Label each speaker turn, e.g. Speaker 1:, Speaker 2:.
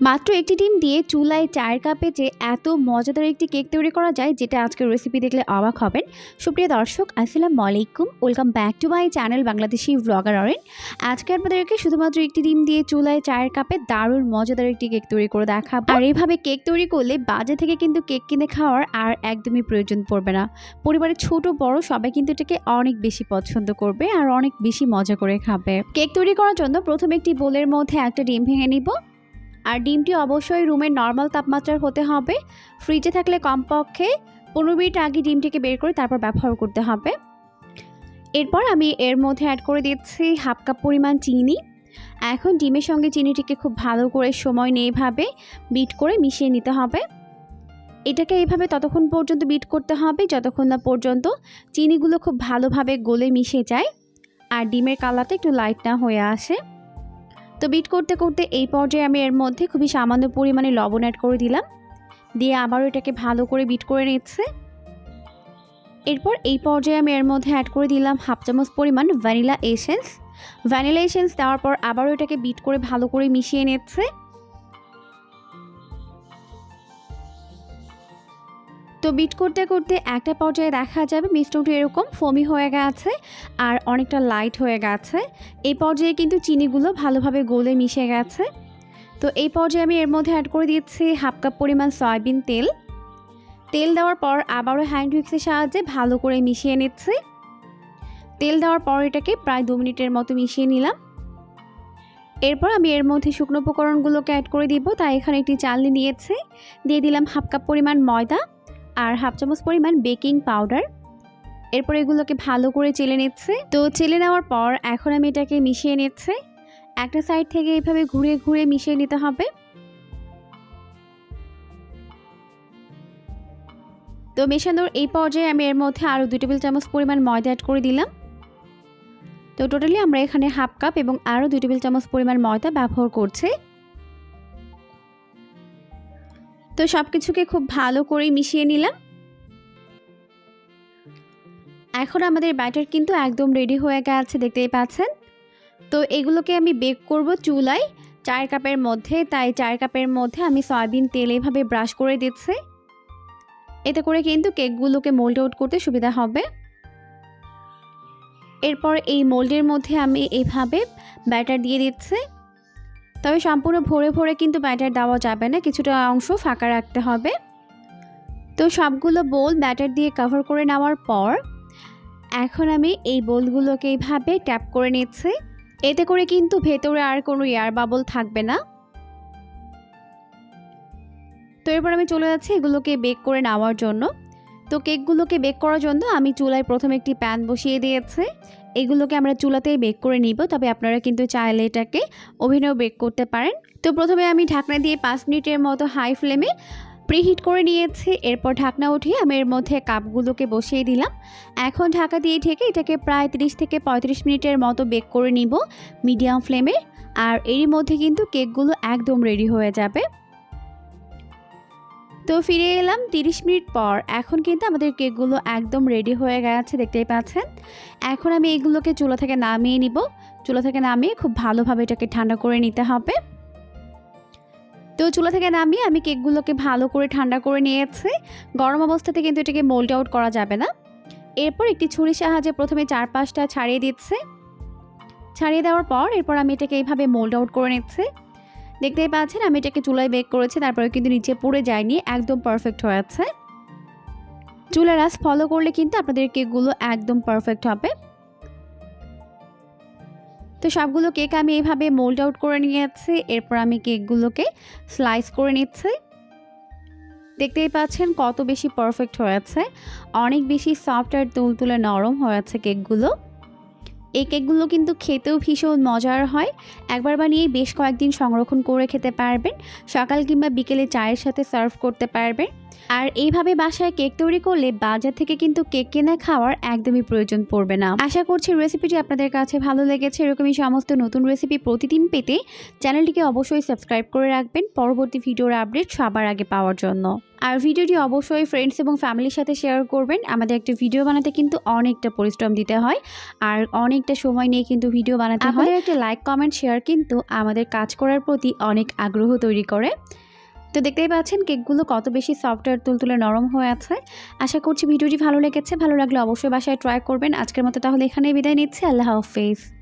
Speaker 1: মাত্র একটি ডিম দিয়ে চুলায় চায়ের কাপে যে এত মজাদার একটি কেক তৈরি করা যায়, যেটা আজকের রেসিপি দেখলে অবাক হবেন। সুপ্রিয় দর্শক, আসসালামু আলাইকুম। Welcome back to my channel Bangladeshi blogger অরেন। আজকে আপনাদেরকে শুধুমাত্র একটি ডিম দিয়ে চুলায় চায়ের কাপে দারুণ মজাদার একটি কেক তৈরি করে দেখাবো। আর এইভাবে কেক তৈরি করলে বাজার থেকে কিন্তু কেক কিনে খাওয়ার আর একদমই প্রয়োজন পড়বে না। পরিবারের ছোট, বড় সবাই কিন্তু এটাকে অনেক বেশি পছন্দ করবে আর অনেক বেশি মজা করে খাবে। কেক তৈরি করার জন্য প্রথমে একটি বোলের মধ্যে একটা ডিম ভেঙে নিব। আর ডিমটি অবশ্যই রুমের নর্মাল তাপমাত্রার হতে হবে। ফ্রিজে থাকলে কমপক্ষে পনেরো মিনিট আগে ডিমটিকে বের করে তারপর ব্যবহার করতে হবে। এরপর আমি এর মধ্যে অ্যাড করে দিচ্ছি হাফ কাপ পরিমাণ চিনি। এখন ডিমের সঙ্গে চিনিটিকে খুব ভালো করে সময় নিয়ে এভাবে বিট করে মিশিয়ে নিতে হবে। এটাকে এইভাবে ততক্ষণ পর্যন্ত বিট করতে হবে যতক্ষণ না পর্যন্ত চিনিগুলো খুব ভালোভাবে গলে মিশে যায়। আর ডিমের কালারটা একটু লাইট না হয়ে আসে। তো বিট করতে করতে এই পর্যায়ে আমি এর মধ্যে খুবই সামান্য পরিমাণে লবণ অ্যাড করে দিলাম। দিয়ে আবারও এটাকে ভালো করে বিট করে নিচ্ছে। এরপর এই পর্যায়ে আমি এর মধ্যে অ্যাড করে দিলাম হাফ চামচ পরিমাণ ভ্যানিলা এসেন্স ভ্যানিলা এসেন্স দেওয়ার পর আবারও এটাকে বিট করে ভালো করে মিশিয়ে নিচ্ছে। তো বিট করতে করতে একটা পর্যায়ে দেখা যাবে মিষ্টটি এরকম ফমি হয়ে গেছে আর অনেকটা লাইট হয়ে গেছে। এই পর্যায়ে কিন্তু চিনিগুলো ভালোভাবে গলে মিশে গেছে। তো এই পর্যায়ে আমি এর মধ্যে অ্যাড করে দিচ্ছি হাফ কাপ পরিমাণ সয়াবিন তেল। তেল দেওয়ার পর আবারও হ্যান্ড উইক্সের সাহায্যে ভালো করে মিশিয়ে নিচ্ছে। তেল দেওয়ার পর এটাকে প্রায় দু মিনিটের মতো মিশিয়ে নিলাম। এরপর আমি এর মধ্যে শুকনো উপকরণগুলোকে অ্যাড করে দিব। তাই এখানে একটি চালনি নিয়েছে। দিয়ে দিলাম হাফ কাপ পরিমাণ ময়দা। আর হাফ চামচ পরিমাণ বেকিং পাউডার। এরপর এগুলোকে ভালো করে চেলে নিচ্ছে। তো চেলে নেওয়ার পর এখন আমি এটাকে মিশিয়ে নিচ্ছে। একটা সাইড থেকে এইভাবে ঘুরে ঘুরে মিশিয়ে নিতে হবে। তো মেশানোর এই পর্যায়ে আমি এর মধ্যে আরও দু টেবিল চামচ পরিমাণ ময়দা অ্যাড করে দিলাম। তো টোটালি আমরা এখানে হাফ কাপ এবং আরও দু টেবিল চামচ পরিমাণ ময়দা ব্যবহার করছি। তো সব কিছুকে খুব ভালো করে মিশিয়ে নিলাম। এখন আমাদের ব্যাটার কিন্তু একদম রেডি হয়ে গেছে, দেখতেই পাচ্ছেন। তো এগুলোকে আমি বেক করব চুলায়, চার কাপের মধ্যে, তাই চার কাপের মধ্যে আমি সয়াবিন তেল এভাবে ব্রাশ করে দিচ্ছি। এতে করে কিন্তু কেকগুলোকে মোল্ড আউট করতে সুবিধা হবে। এরপর এই মোল্ডের মধ্যে আমি এভাবে ব্যাটার দিয়ে দিচ্ছি। তবে সম্পূর্ণ ভরে ভরে কিন্তু ব্যাটার দেওয়া যাবে না, কিছুটা অংশ ফাঁকা রাখতে হবে। তো সবগুলো বোল ব্যাটার দিয়ে কভার করে নেওয়ার পর, এখন আমি এই বোলগুলোকে এইভাবে ট্যাপ করে নিচ্ছি। এতে করে কিন্তু ভেতরে আর কোনো এয়ার বাবল থাকবে না। তো এরপর আমি চলে যাচ্ছি এগুলোকে বেক করে নেওয়ার জন্য। তো কেকগুলোকে বেক করার জন্য আমি চুলায় প্রথমে একটি প্যান বসিয়ে দিয়েছি। এগুলোকে আমরা চুলাতেই বেক করে নিব, তবে আপনারা কিন্তু চাইলে এটাকে ওভেনেও বেক করতে পারেন। তো প্রথমে আমি ঢাকনা দিয়ে পাঁচ মিনিটের মতো হাই ফ্লেমে প্রিহিট করে নিয়েছি। এরপর ঢাকনা উঠিয়ে আমি এর মধ্যে কাপগুলোকে বসিয়ে দিলাম। এখন ঢাকা দিয়ে ঢেকে এটাকে প্রায় তিরিশ থেকে পঁয়ত্রিশ মিনিটের মতো বেক করে নিব মিডিয়াম ফ্লেমে। আর এরই মধ্যে কিন্তু কেকগুলো একদম রেডি হয়ে যাবে। তো ফিরে এলাম তিরিশ মিনিট পর। এখন কিন্তু আমাদের কেকগুলো একদম রেডি হয়ে গেছে, দেখতেই পাচ্ছেন। এখন আমি এগুলোকে চুলা থেকে নামিয়ে নিব। চুলা থেকে নামিয়ে খুব ভালোভাবে এটাকে ঠান্ডা করে নিতে হবে। তো চুলা থেকে নামিয়ে আমি কেকগুলোকে ভালো করে ঠান্ডা করে নিয়েছি। গরম অবস্থাতে কিন্তু এটাকে মোল্ড আউট করা যাবে না। এরপর একটি ছুরির সাহায্যে প্রথমে চার পাঁচটা ছাড়িয়ে দিচ্ছে। ছাড়িয়ে দেওয়ার পর এরপর আমি এটাকে এইভাবে মোল্ড আউট করে নিচ্ছি। দেখতেই পাচ্ছেন, আমি এটাকে চুলায় বেক করেছি, তারপরে কিন্তু নিচে পুড়ে যায়নি, একদম পারফেক্ট হয়েছে চুলার আস ফলো করলে কিন্তু আপনাদের কেকগুলো একদম পারফেক্ট হবে। তো সবগুলো কেক আমি এইভাবে মোল্ড আউট করে নিয়েছি, এরপর আমি কেকগুলোকে স্লাইস করে নিচ্ছি। দেখতেই পাচ্ছেন কত বেশি পারফেক্ট হয়েছে, অনেক বেশি সফট আর তুলতুলে নরম হয়েছে কেকগুলো এই কেকগুলো কিন্তু খেতেও ভীষণ মজার হয়। একবার বানিয়ে বেশ কয়েকদিন সংরক্ষণ করে খেতে পারবেন। সকাল কিংবা বিকেলে চায়ের সাথে সার্ভ করতে পারবেন। আর এইভাবে বাসায় কেক তৈরি করলে বাজার থেকে কিন্তু কেক কিনে খাওয়ার একদমই প্রয়োজন পড়বে না। আশা করছি রেসিপিটি আপনাদের কাছে ভালো লেগেছে। এরকমই সমস্ত নতুন রেসিপি প্রতিদিন পেতে চ্যানেলটিকে অবশ্যই সাবস্ক্রাইব করে রাখবেন পরবর্তী ভিডিওর আপডেট সবার আগে পাওয়ার জন্য। আর ভিডিওটি অবশ্যই ফ্রেন্ডস এবং ফ্যামিলির সাথে শেয়ার করবেন। আমাদের একটা ভিডিও বানাতে কিন্তু অনেকটা পরিশ্রম দিতে হয় আর অনেকটা সময় নিয়ে কিন্তু ভিডিও বানাতে হয়। একটা লাইক কমেন্ট শেয়ার কিন্তু আমাদের কাজ করার প্রতি অনেক আগ্রহ তৈরি করে। তো দেখতেই পাচ্ছেন কেকগুলো কত বেশি সফটওয়্যার তুলতুলে নরম হয়ে আছে। আশা করছি ভিডিওটি ভালো লেগেছে। ভালো লাগলে অবশ্যই বাসায় ট্রাই করবেন। আজকের মতো তাহলে এখানেই বিদায় নিচ্ছি। আল্লাহ হাফেজ।